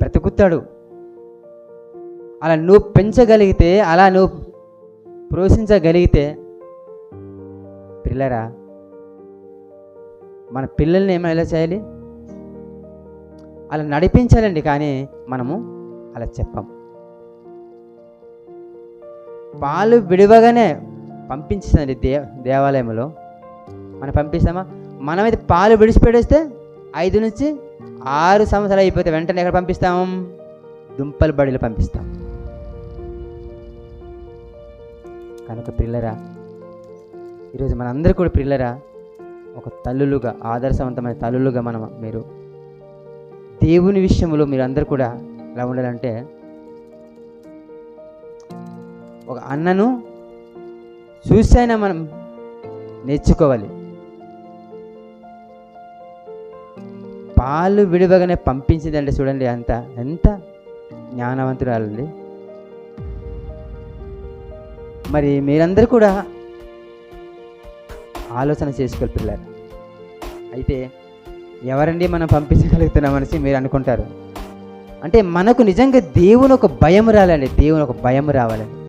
బ్రతుకుతాడు. అలా నువ్వు పెంచగలిగితే అలా నువ్వు పోషించగలిగితే పిల్లరా మన పిల్లల్ని ఏమైనా ఎలా చేయాలి? అలా నడిపించాలండి కానీ మనము అలా చెప్పం. పాలు విడివగానే పంపించిందండి దే దేవాలయంలో. మనం పంపిస్తామా? మనమైతే పాలు విడిచిపెట్టేస్తే ఐదు నుంచి ఆరు సంవత్సరాలు అయిపోతే వెంటనే ఎక్కడ పంపిస్తాం? దుంపల బడిలో పంపిస్తాం. కనుక పిల్లరా ఈరోజు మనందరూ కూడా పిల్లరా ఒక తల్లులుగా ఆదర్శవంతమైన తల్లులుగా మనం మీరు దేవుని విషయంలో మీరు అందరూ కూడా ఎలా ఉండాలంటే ఒక అన్నను చూసైనా మనం నేర్చుకోవాలి. పాలు విడివగానే పంపించిందండి చూడండి అంత ఎంత జ్ఞానవంతురాలండి. మరి మీరందరూ కూడా ఆలోచన చేసుకోవాలి పిల్లలు. అయితే ఎవరండి మనం పంపించగలుగుతున్నాం అనేసి మీరు అనుకుంటారు? అంటే మనకు నిజంగా దేవుని ఒక భయం రాలండి దేవుని ఒక భయం రావాలండి.